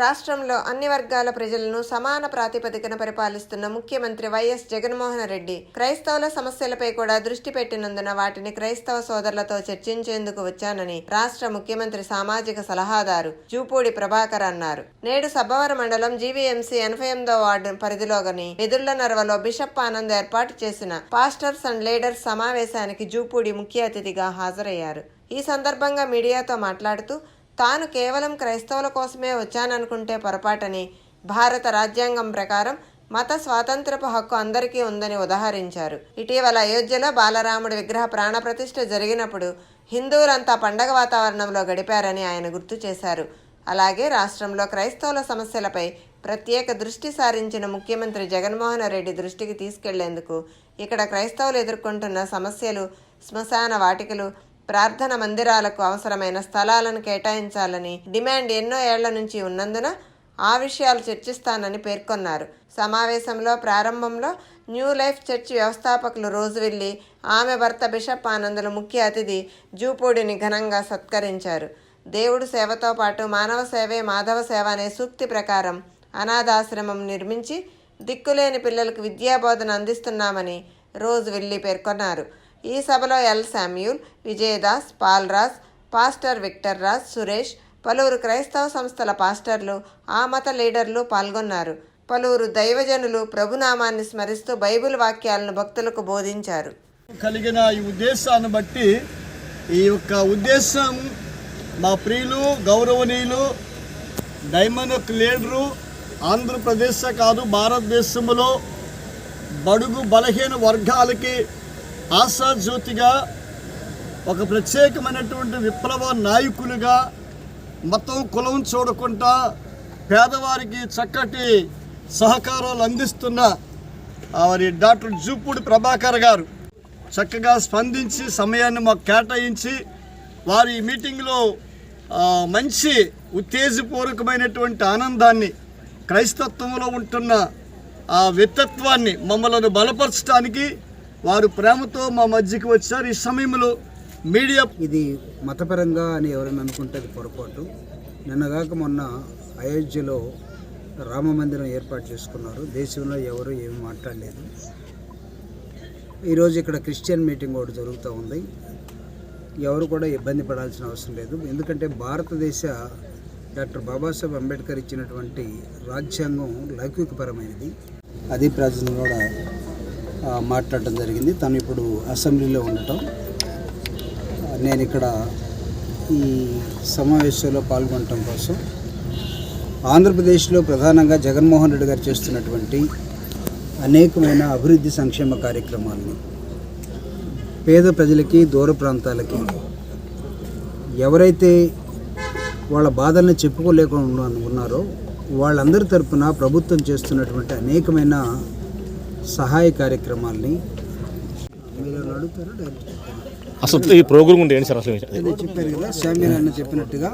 రాష్ట్రంలో అన్ని వర్గాల ప్రజలను సమాన ప్రాతిపదికన పరిపాలిస్తున్న ముఖ్యమంత్రి వైఎస్ జగన్మోహన్ రెడ్డి క్రైస్తవుల సమస్యలపై కూడా దృష్టి పెట్టినందున వాటిని క్రైస్తవ సోదరులతో చర్చించేందుకు వచ్చానని రాష్ట్ర ముఖ్యమంత్రి సామాజిక సలహాదారు జూపూడి ప్రభాకర్ అన్నారు. నేడు సబ్బవర మండలం జీవీఎంసీ ఎనభై ఎనిమిదో వార్డు పరిధిలోని ఎదుర్ల నర్వలో బిషప్ ఆనంద్ ఏర్పాటు చేసిన పాస్టర్స్ అండ్ లీడర్స్ సమావేశానికి జూపూడి ముఖ్య అతిథిగా హాజరయ్యారు. ఈ సందర్భంగా మీడియాతో మాట్లాడుతూ తాను కేవలం క్రైస్తవుల కోసమే వచ్చాననుకుంటే పొరపాటని భారత రాజ్యాంగం ప్రకారం మత స్వాతంత్రపు హక్కు అందరికీ ఉందని ఉదహరించారు. ఇటీవల అయోధ్యలో బాలరాముడి విగ్రహ ప్రాణప్రతిష్ఠ జరిగినప్పుడు హిందువులంతా పండగ వాతావరణంలో గడిపారని ఆయన గుర్తు చేశారు. అలాగే రాష్ట్రంలో క్రైస్తవుల సమస్యలపై ప్రత్యేక దృష్టి సారించిన ముఖ్యమంత్రి జగన్మోహన్ రెడ్డి దృష్టికి తీసుకెళ్ళేందుకు ఇక్కడ క్రైస్తవులు ఎదుర్కొంటున్న సమస్యలు శ్మశాన వాటికలు ప్రార్థన మందిరాలకు అవసరమైన స్థలాలను కేటాయించాలని డిమాండ్ ఎన్నో ఏళ్ళ నుంచి ఉన్నందున ఆ విషయాలు చర్చిస్తానని పేర్కొన్నారు. సమావేశంలో ప్రారంభంలో న్యూ లైఫ్ చర్చ్ వ్యవస్థాపకులు రోజువెల్లి ఆమె భర్త బిషప్ ఆనందులు ముఖ్య అతిథి జూపూడిని ఘనంగా సత్కరించారు. దేవుడు సేవతో పాటు మానవ సేవే మాధవ సేవ అనే సూక్తి ప్రకారం అనాథాశ్రమం నిర్మించి దిక్కులేని పిల్లలకు విద్యాబోధన అందిస్తున్నామని రోజు వెళ్ళి పేర్కొన్నారు. ఈ సభలో L Samuel Vijayadas Palraj pastor Victor Raj Suresh పలువురు క్రైస్తవ సంస్థల పాస్టర్లు ఆ మత లీడర్లు పాల్గొన్నారు. పలువురు దైవజనులు ప్రభునామాన్ని స్మరిస్తూ బైబిల్ వాక్యాలను భక్తులకు బోధించారు. కలిగిన ఈ ఉద్దేశాన్ని బట్టి ఈ యొక్క ఉద్దేశం మా ప్రియులు గౌరవనీయులు డైమండ్ లీడరు ఆంధ్రప్రదేశ్ కాదు భారతదేశంలో బడుగు బలహీన వర్గాలకి ఆశాజ్యోతిగా ఒక ప్రత్యేకమైనటువంటి విప్లవ నాయకులుగా మతం కులం చూడకుండా పేదవారికి చక్కటి సహకారాలు అందిస్తున్న మరి డాక్టర్ జూపూడి ప్రభాకర్ గారు. చక్కగా స్పందించి సమయాన్ని మాకు కేటాయించి వారి మీటింగ్లో మంచి ఉత్తేజపూర్వకమైనటువంటి ఆనందాన్ని క్రైస్తత్వంలో ఉంటున్న ఆ వ్యక్తిత్వాన్ని మమ్మలను బలపరచడానికి వారు ప్రేమతో మా మధ్యకి వచ్చారు. ఈ సమయంలో మీడియా ఇది మతపరంగా అని ఎవరైనా అనుకుంటే అది పొరపాటు. నిన్నగాక మొన్న అయోధ్యలో రామ మందిరం ఏర్పాటు చేసుకున్నారు. దేశంలో ఎవరు ఏమి మాట్లాడలేదు. ఈరోజు ఇక్కడ క్రిస్టియన్ మీటింగ్ ఒకటి జరుగుతూ ఉంది. ఎవరు కూడా ఇబ్బంది పడాల్సిన అవసరం లేదు. ఎందుకంటే భారతదేశ డాక్టర్ బాబాసాహెబ్ అంబేద్కర్ ఇచ్చినటువంటి రాజ్యాంగం లౌకికపరమైనది. అది ప్రజలు కూడా మాట్లాడటం జరిగింది. తను ఇప్పుడు అసెంబ్లీలో ఉండటం. నేను ఇక్కడ ఈ సమావేశంలో పాల్గొనటం కోసం ఆంధ్రప్రదేశ్లో ప్రధానంగా జగన్మోహన్ రెడ్డి గారు చేస్తున్నటువంటి అనేకమైన అభివృద్ధి సంక్షేమ కార్యక్రమాలని పేద ప్రజలకి దూర ప్రాంతాలకి ఎవరైతే వాళ్ళ బాధల్ని చెప్పుకోలేకుండా ఉన్నారో వాళ్ళందరి తరపున ప్రభుత్వం చేస్తున్నటువంటి అనేకమైన సహాయ కార్యక్రమాల్ని? అసలు ఈ ప్రోగ్రామ్ ఉంటే ఏంటి సార్ అసలు చెప్పారు కదా శామ్యన్ అన్న చెప్పినట్టుగా.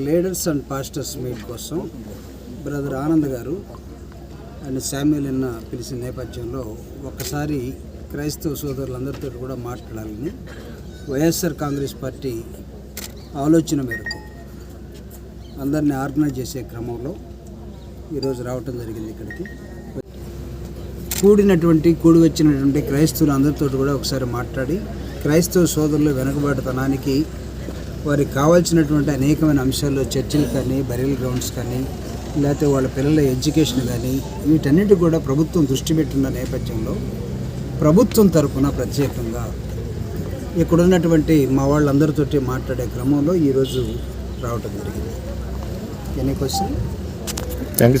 లీడర్స్ అండ్ పాస్టర్స్ మీట్ కోసం బ్రదర్ ఆనంద్ గారు ఆయన శామ్యుల్ అన్న పిలిచిన నేపథ్యంలో ఒక్కసారి క్రైస్తవ సోదరులందరితో కూడా మాట్లాడాలని వైఎస్ఆర్ కాంగ్రెస్ పార్టీ ఆలోచన మేరకు అందరినీ ఆర్గనైజ్ చేసే క్రమంలో ఈరోజు రావటం జరిగింది ఇక్కడికి కూడినటువంటి కూడి వచ్చినటువంటి క్రైస్తవులు అందరితో కూడా ఒకసారి మాట్లాడి క్రైస్తవ సోదరులు వెనుకబాటుతనానికి వారికి కావాల్సినటువంటి అనేకమైన అంశాల్లో చర్చిలు కానీ బరియల్ గ్రౌండ్స్ కానీ లేకపోతే వాళ్ళ పిల్లల ఎడ్యుకేషన్ కానీ వీటన్నిటి కూడా ప్రభుత్వం దృష్టి పెట్టిన నేపథ్యంలో ప్రభుత్వం తరఫున ప్రత్యేకంగా ఇక్కడున్నటువంటి మా వాళ్ళందరితోటి మాట్లాడే క్రమంలో ఈరోజు రావటం జరిగింది. ఎన్ని క్వశ్చన్ థ్యాంక్ యూ సార్